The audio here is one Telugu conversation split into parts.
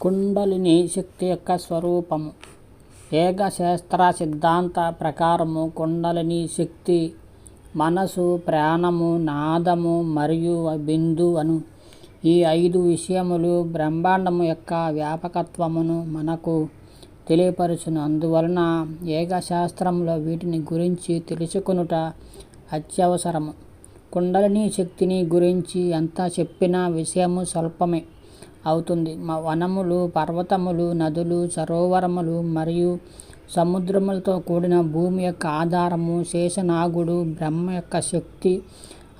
కుండలిని శక్తి యొక్క స్వరూపము. ఏకశాస్త్ర సిద్ధాంత ప్రకారము కుండలిని శక్తి మనసు ప్రాణము నాదము మరియు బిందు అను ఈ ఐదు విషయములు బ్రహ్మాండము యొక్క వ్యాపకత్వమును మనకు తెలియపరచును. అందువలన ఏకశాస్త్రంలో వీటిని గురించి తెలుసుకొనుట అత్యవసరము. కుండలిని శక్తిని గురించి ఎంత చెప్పినా విషయము స్వల్పమే. అవుతుంది. వనములు పర్వతములు నదులు సరోవరములు మరియు సముద్రములతో కూడిన భూమి యొక్క ఆధారము శేషనాగుడు బ్రహ్మ యొక్క శక్తి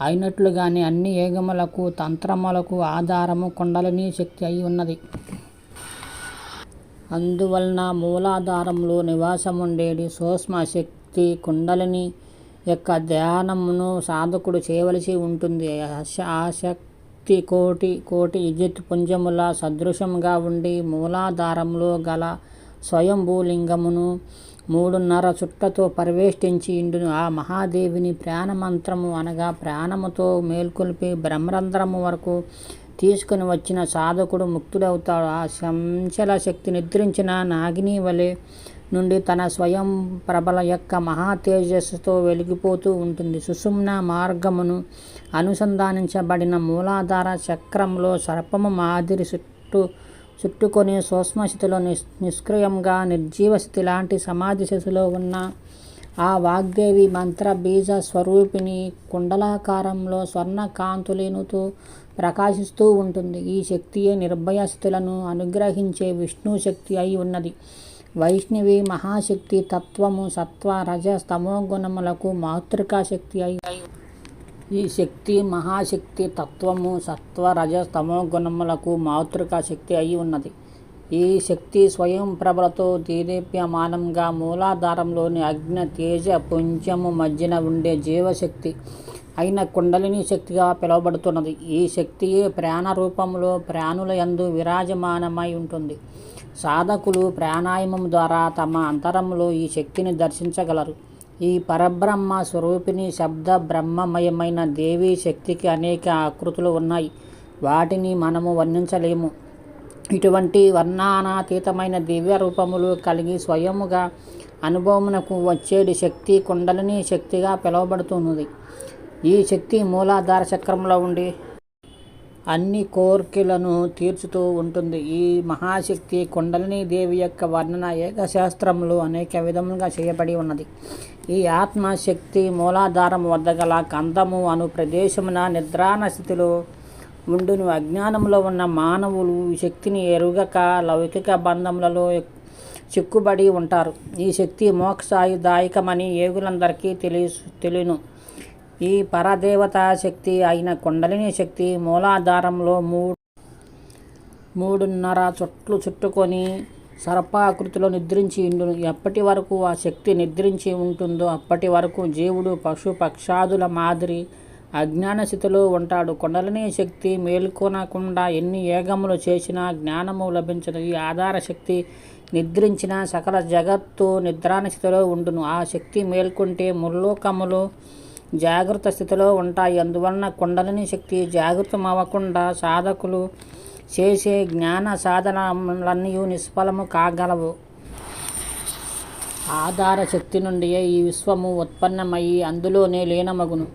అయినట్లుగానే అన్ని ఏగములకు తంత్రములకు ఆధారము కుండలిని శక్తి అయి ఉన్నది. అందువలన మూలాధారంలో నివాసముండేది సూక్ష్మ శక్తి కుండలిని యొక్క ధ్యానమును సాధకుడు చేయవలసి ఉంటుంది. ఆశ ఆశ కోటి కోటి విద్యుత్ పుంజముల సదృశముగా ఉండి మూలాధారంలో గల స్వయంభూలింగమును మూడున్నర చుట్టతో పరివేష్టించి ఇండును. ఆ మహాదేవిని ప్రాణమంత్రము అనగా ప్రాణముతో మేల్కొల్పి బ్రహ్మరంధ్రము వరకు తీసుకుని వచ్చిన సాధకుడు ముక్తుడవుతాడు. ఆ సంచల శక్తి నిద్రించిన నాగిని వలె నుండి తన స్వయం ప్రభల యొక్క మహా తేజస్సుతో వెలిగిపోతూ ఉంటుంది. సుషుమ్న మార్గమును అనుసంధానించబడిన మూలాధార చక్రంలో సర్పము మాదిరి చుట్టూ చుట్టుకొని సూక్ష్మస్థితిలో నిస్ నిష్క్రియంగా నిర్జీవ స్థితి లాంటి సమాధి శిశులో ఉన్న ఆ వాగ్దేవి మంత్ర బీజ స్వరూపిణి కుండలాకారంలో స్వర్ణ కాంతులేనుతో ప్రకాశిస్తూ ఉంటుంది. ఈ శక్తియే నిర్భయ స్థితులను అనుగ్రహించే విష్ణు శక్తి అయి ఉన్నది. వైష్ణవి మహాశక్తి తత్వము సత్వ రజ తమో గుణములకు మాతృకా శక్తి అయి ఈ శక్తి మహాశక్తి తత్వము సత్వ రజ గుణములకు మాతృకా శక్తి అయి ఉన్నది. ఈ శక్తి స్వయం ప్రభలతో దీదీప్యమానంగా మూలాధారంలోని అగ్ని తేజ పుంజము మధ్యన ఉండే జీవశక్తి అయిన కుండలిని శక్తిగా పిలువబడుతున్నది. ఈ శక్తియే ప్రాణ రూపంలో ప్రాణుల యందు విరాజమానమై ఉంటుంది. సాధకులు ప్రాణాయామం ద్వారా తమ అంతరంలో ఈ శక్తిని దర్శించగలరు. ఈ పరబ్రహ్మ స్వరూపిణి శబ్ద బ్రహ్మమయమైన దేవీ శక్తికి అనేక ఆకృతులు ఉన్నాయి. వాటిని మనము వర్ణించలేము. ఇటువంటి వర్ణానాతీతమైన దివ్య రూపములు కలిగి స్వయముగా అనుభవమునకు వచ్చేది శక్తి కుండలిని శక్తిగా పిలువబడుతున్నది. ఈ శక్తి మూలాధార చక్రంలో ఉండి అన్ని కోర్కెలను తీర్చుతూ ఉంటుంది. ఈ మహాశక్తి కుండలిని దేవి యొక్క వర్ణన ఏకశాస్త్రంలో అనేక విధములుగా చేయబడి ఉన్నది. ఈ ఆత్మశక్తి మూలాధారం వద్ద గల కందము అను ప్రదేశమున నిద్రాణ స్థితిలో ఉండును. అజ్ఞానంలో ఉన్న మానవులు ఈ శక్తిని ఎరుగక లౌకిక బంధములలో చిక్కుబడి ఉంటారు. ఈ శక్తి మోక్షాయుదాయకమని ఏగులందరికీ తెలియ తెలియను. ఈ పరదేవత శక్తి అయిన కుండలిని శక్తి మూలాధారంలో మూడు మూడున్నర చుట్లు చుట్టుకొని సర్పాకృతిలో నిద్రించి ఉండును ఎప్పటి వరకు ఆ శక్తి నిద్రించి ఉంటుందో అప్పటి వరకు జీవుడు పశు పక్షాదుల మాదిరి అజ్ఞాన స్థితిలో ఉంటాడు. కుండలిని శక్తి మేల్కొనకుండా ఎన్ని ఏగములు చేసినా జ్ఞానము లభించదు. ఈ ఆధార శక్తి నిద్రించిన సకల జగత్తు నిద్రాన స్థితిలో ఉండును. ఆ శక్తి మేల్కొంటే ముల్లోకములు జాగ్రత్త స్థితిలో ఉంటాయి. అందువలన కుండలిని శక్తి జాగృతమవ్వకుండా సాధకులు చేసే జ్ఞాన సాధనలన్నీ నిష్ఫలము కాగలవు. ఆధార శక్తి నుండియే ఈ విశ్వము ఉత్పన్నమయ్యి అందులోనే లీనమగును.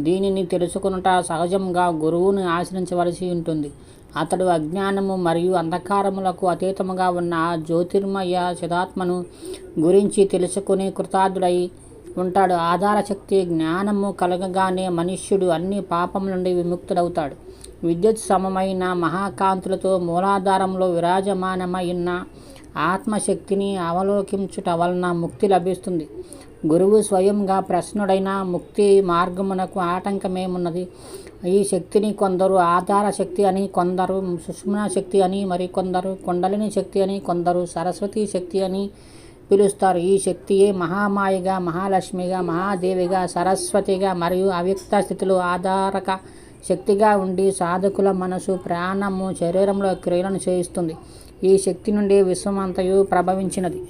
దీనిని తెలుసుకునుట సహజంగా గురువుని ఆశ్రయించవలసి ఉంటుంది. అతడు అజ్ఞానము మరియు అంధకారములకు అతీతముగా ఉన్న జ్యోతిర్మయ చిదాత్మను గురించి తెలుసుకుని కృతార్థుడై ఉంటాడు ఆధార శక్తి జ్ఞానము కలగగానే మనుష్యుడు అన్ని పాపం నుండి విముక్తుడవుతాడు. విద్యుత్ సమమైన మహాకాంతులతో మూలాధారంలో విరాజమానమైన ఆత్మశక్తిని అవలోకించుట వలన ముక్తి లభిస్తుంది. గురువు స్వయంగా ప్రశ్నుడైన ముక్తి మార్గమునకు ఆటంకమేమున్నది? ఈ శక్తిని కొందరు ఆధార శక్తి అని కొందరు సుష్మన శక్తి అని మరికొందరు కుండలిని శక్తి అని కొందరు సరస్వతి శక్తి అని పిలుస్తారు. ఈ శక్తియే మహామాయగా మహాలక్ష్మిగా మహాదేవిగా సరస్వతిగా మరియు అవ్యక్త స్థితిలో ఆధారక శక్తిగా ఉండి సాధకుల మనసు ప్రాణము శరీరంలో క్రియలను చేయిస్తుంది. ఈ శక్తి నుండి విశ్వమంతయు ప్రభవించినది.